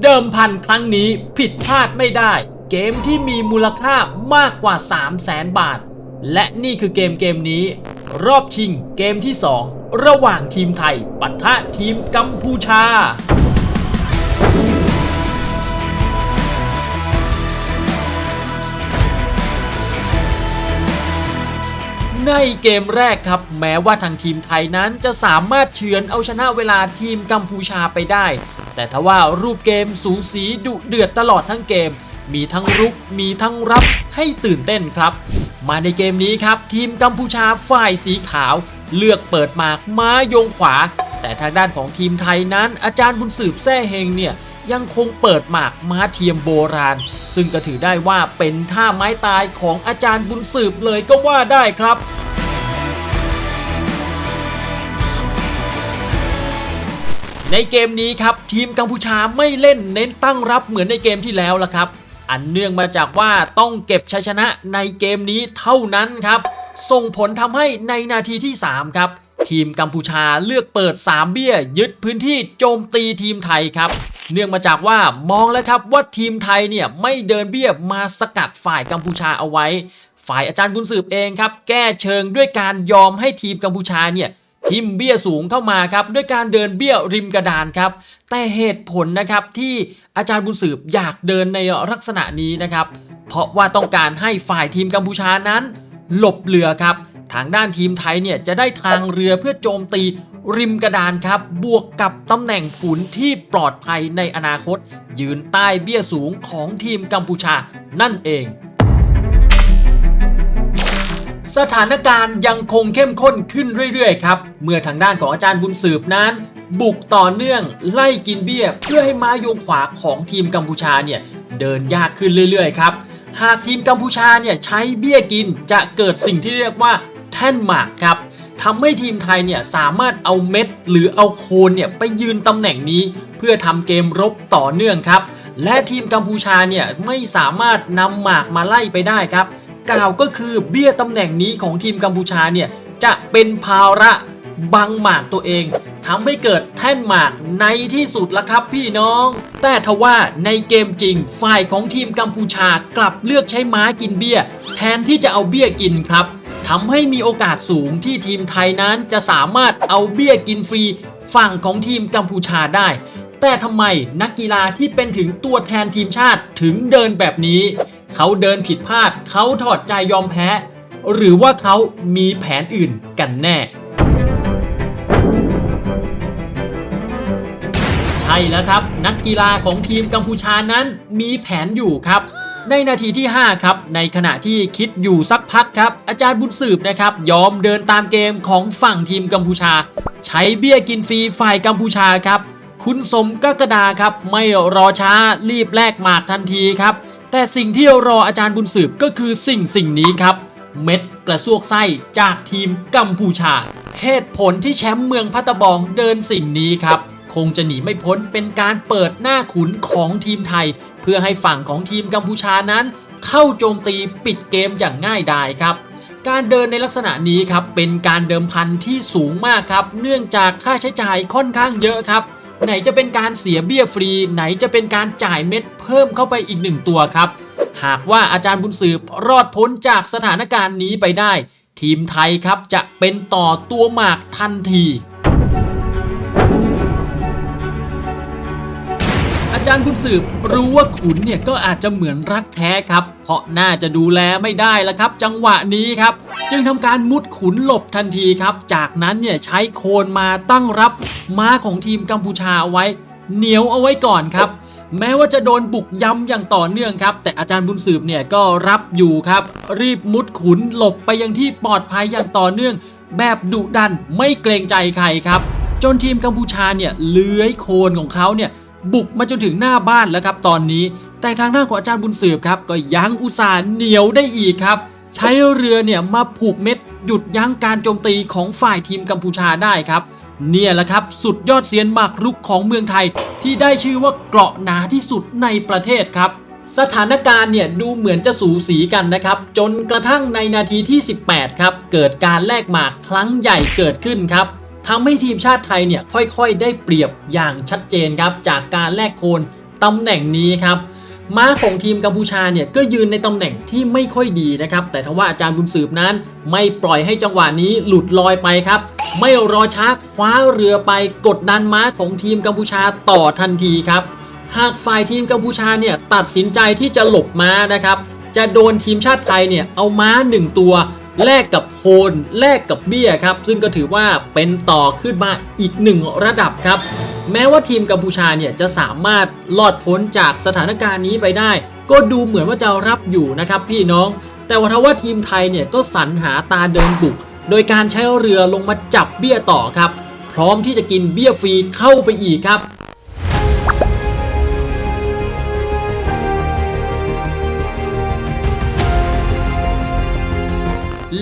เดิมพันครั้งนี้ผิดพลาดไม่ได้ เกมที่มีมูลค่ามากกว่า 3 0 0แสนบาท และนี่คือเกมเกมนี้ รอบชิงเกมที่ 2 ระหว่างทีมไทยปะทะทีมกัมพูชาในเกมแรกครับ แม้ว่าทางทีมไทยนั้นจะสามารถเฉือนเอาชนะเวลาทีมกัมพูชาไปได้ แต่ทว่ารูปเกมสูสีดุเดือดตลอดทั้งเกม มีทั้งรุกมีทั้งรับให้ตื่นเต้นครับ มาในเกมนี้ครับ ทีมกัมพูชาฝ่ายสีขาว เลือกเปิดหมากม้าโยงขวา แต่ทางด้านของทีมไทยนั้น อาจารย์บุญสืบแซ่เฮงเนี่ยยังคงเปิดหมากม้าเทียมโบราณ ซึ่งก็ถือได้ว่าเป็นท่าไม้ตายของอาจารย์บุญสืบเลยก็ว่าได้ครับ ในเกมนี้ครับทีมกัมพูชาไม่เล่นเน้นตั้งรับเหมือนในเกมที่แล้วละครับ อันเนื่องมาจากว่าต้องเก็บชัยชนะในเกมนี้เท่านั้นครับ ส่งผลทำให้ในนาทีที่ 3 ครับ ทีมกัมพูชาเลือกเปิด 3 เบี้ย ยึดพื้นที่โจมตีทีมไทยครับ เนื่องมาจากว่ามองแล้วครับว่าทีมไทยเนี่ยไม่เดินเบี้ยมาสกัดฝ่ายกัมพูชาเอาไว้ ฝ่ายอาจารย์บุญสืบเองครับ แก้เชิงด้วยการยอมให้ทีมกัมพูชาเนี่ย ทิมเบี้ยสูงเข้ามาครับด้วยการเดินเบี้ยริมกระดานครับ แต่เหตุผลนะครับที่อาจารย์บุญสืบอยากเดินในลักษณะนี้นะครับ เพราะว่าต้องการให้ฝ่ายทีมกัมพูชานั้น หลบเรือครับ ทางด้านทีมไทยเนี่ยจะได้ทางเรือเพื่อโจมตีริมกระดานครับ บวกกับตำแหน่งขุนที่ปลอดภัยในอนาคต ยืนใต้เบี้ยสูงของทีมกัมพูชานั่นเอง สถานการณ์ยังคงเข้มข้นขึ้นเรื่อยๆครับ เมื่อทางด้านของอาจารย์บุญสืบนั้น บุกต่อเนื่องไล่กินเบี้ย เพื่อให้ม้าโยงขวาของทีมกัมพูชาเนี่ยเดินยากขึ้นเรื่อยๆครับหากทีมกัมพูชาเนี่ยใช้เบี้ยกินจะเกิดสิ่งที่เรียกว่าแท่นหมากครับทำให้ทีมไทยเนี่ยสามารถเอาเม็ด หรือเอาโคนเนี่ยไปยืนตำแหน่งนี้ เพื่อทำเกมรบต่อเนื่องครับ และทีมกัมพูชาเนี่ยไม่สามารถนำหมากมาไล่ไปได้ครับ กล่าวก็คือเบี้ยตำแหน่งนี้ของทีมกัมพูชาเนี่ยจะเป็นภาระบังหมากตัวเองทำให้เกิดแท่นหมากในที่สุดละครับพี่น้อง แต่ทว่าในเกมจริงฝ่ายของทีมกัมพูชากลับเลือกใช้ม้ากินเบี้ย แทนที่จะเอาเบี้ยกินครับทำให้มีโอกาสสูงที่ทีมไทยนั้นจะสามารถเอาเบี้ยกินฟรีฝั่งของทีมกัมพูชาได้ แต่ทำไมนักกีฬาที่เป็นถึงตัวแทนทีมชาติถึงเดินแบบนี้ เขาเดินผิดพลาด เขาถอดใจยอมแพ้ หรือว่าเขามีแผนอื่นกันแน่ ใช่แล้วครับ นักกีฬาของทีมกัมพูชานั้นมีแผนอยู่ครับในนาทีที่ 5 ครับ ในขณะที่คิดอยู่สักพักครับ อาจารย์บุญสืบนะครับ ยอมเดินตามเกมของฝั่งทีมกัมพูชา ใช้เบี้ยกินฟรีฝ่ายกัมพูชาครับ คุณสมกกดาครับ ไม่รอช้ารีบแลกหมากทันทีครับ แต่สิ่งที่รออาจารย์บุญสืบก็คือสิ่งสิ่งนี้ครับ เม็ดกระซวกไส้จากทีมกัมพูชา เหตุผลที่แชมป์เมืองพัตตบองเดินสิ่งนี้ครับ คงจะหนีไม่พ้นเป็นการเปิดหน้าขุนของทีมไทย เพื่อให้ฝั่งของทีมกัมพูชานั้น เข้าโจมตีปิดเกมอย่างง่ายดายครับการเดินในลักษณะนี้ครับเป็นการเดิมพันที่สูงมากครับ เนื่องจากค่าใช้จ่ายค่อนข้างเยอะครับ ไหนจะเป็นการเสียเบี้ยฟรี ไหนจะเป็นการจ่ายเม็ดเพิ่มเข้าไปอีกหนึ่งตัวครับ หากว่าอาจารย์บุญสืบรอดพ้นจากสถานการณ์นี้ไปได้ ทีมไทยครับจะเป็นต่อตัวหมากทันที อาจารย์บุญสืบรู้ว่าขุนเนี่ยก็อาจจะเหมือนรักแท้ครับ เพราะน่าจะดูแลไม่ได้แล้วครับ จังหวะนี้ครับ จึงทำการมุดขุนหลบทันทีครับ จากนั้นเนี่ยใช้โคนมาตั้งรับม้าของทีมกัมพูชาเอาไว้ เหนียวเอาไว้ก่อนครับ แม้ว่าจะโดนบุกย้ำอย่างต่อเนื่องครับ แต่อาจารย์บุญสืบเนี่ยก็รับอยู่ครับ รีบมุดขุนหลบไปยังที่ปลอดภัยอย่างต่อเนื่อง แบบดุดันไม่เกรงใจใครครับ จนทีมกัมพูชาเนี่ยเลื้อยโคนของเขาเนี่ย บุกมาจนถึงหน้าบ้านแล้วครับตอนนี้ แต่ทางด้านของอาจารย์บุญสืบครับก็ยังอุตส่าห์เหนียวได้อีกครับ ใช้เรือเนี่ยมาผูกเม็ดหยุดยั้งการโจมตีของฝ่ายทีมกัมพูชาได้ครับเนี่ยแหละครับสุดยอดเซียนหมากรุกของเมืองไทย ที่ได้ชื่อว่าเกราะหนาที่สุดในประเทศครับ สถานการณ์เนี่ยดูเหมือนจะสูสีกันนะครับ จนกระทั่งในนาทีที่ 18 ครับ เกิดการแลกหมากครั้งใหญ่เกิดขึ้นครับ ทำให้ทีมชาติไทยเนี่ยค่อยๆ ได้เปรียบอย่างชัดเจนครับจากการแลกโคนตำแหน่งนี้ครับม้าของทีมกัมพูชาเนี่ยก็ยืนในตำแหน่งที่ไม่ค่อยดีนะครับ แต่ทว่าอาจารย์บุญสืบนั้น ไม่ปล่อยให้จังหวะนี้หลุดลอยไปครับ ไม่รอช้าคว้าเรือไปกดดันม้าของทีมกัมพูชาต่อทันทีครับ หากฝ่ายทีมกัมพูชาเนี่ยตัดสินใจที่จะหลบม้านะครับ จะโดนทีมชาติไทยเนี่ยเอาม้าหนึ่งตัว แลกกับโคนแลกกับเบี้ยครับ ซึ่งก็ถือว่าเป็นต่อขึ้นมาอีกหนึ่งระดับครับ แม้ว่าทีมกัมพูชาเนี่ยจะสามารถรอดพ้นจากสถานการณ์นี้ไปได้ ก็ดูเหมือนว่าจะรับอยู่นะครับพี่น้อง แต่ว่าทว่าทีมไทยเนี่ยก็สรรหาตาเดินบุก โดยการใช้เรือลงมาจับเบี้ยต่อครับ พร้อมที่จะกินเบี้ยฟรีเข้าไปอีกครับ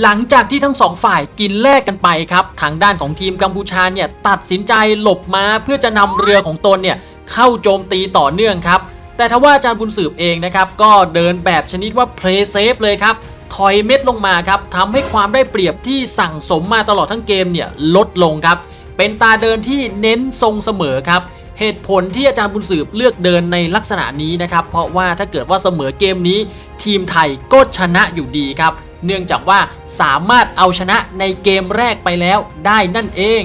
หลังจากที่ทั้งสองฝ่ายกินแลกกันไปครับ ทางด้านของทีมกัมพูชาเนี่ยตัดสินใจหลบมาเพื่อจะนำเรือของตนเนี่ยเข้าโจมตีต่อเนื่องครับ แต่ทว่าอาจารย์บุญสืบเองนะครับ ก็เดินแบบชนิดว่าเพลย์เซฟเลยครับ ถอยเม็ดลงมาครับทำให้ความได้เปรียบที่สั่งสมมาตลอดทั้งเกมเนี่ยลดลงครับ เป็นตาเดินที่เน้นทรงเสมอครับเหตุผลที่อาจารย์บุญสืบเลือกเดินในลักษณะนี้นะครับ เพราะว่าถ้าเกิดว่าเสมอเกมนี้ ทีมไทยก็ชนะอยู่ดีครับ เนื่องจากว่าสามารถเอาชนะในเกมแรกไปแล้วได้นั่นเอง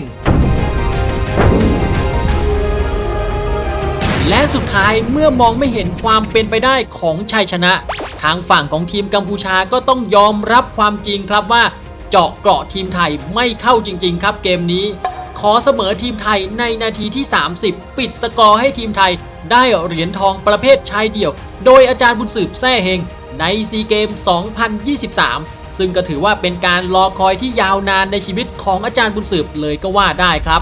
และสุดท้ายเมื่อมองไม่เห็นความเป็นไปได้ของชัยชนะ ทางฝั่งของทีมกัมพูชาก็ต้องยอมรับความจริงครับว่า เจาะเกราะทีมไทยไม่เข้าจริง ๆ ครับเกมนี้ ขอเสมอทีมไทยในนาทีที่ 30 ปิดสกอร์ให้ทีมไทยได้เหรียญทองประเภทชายเดี่ยว โดยอาจารย์บุญสืบแซ่เฮง ในซีเกม 2023 ซึ่งก็ถือว่าเป็นการรอคอยที่ยาวนานในชีวิตของอาจารย์บุญสืบเลยก็ว่าได้ครับ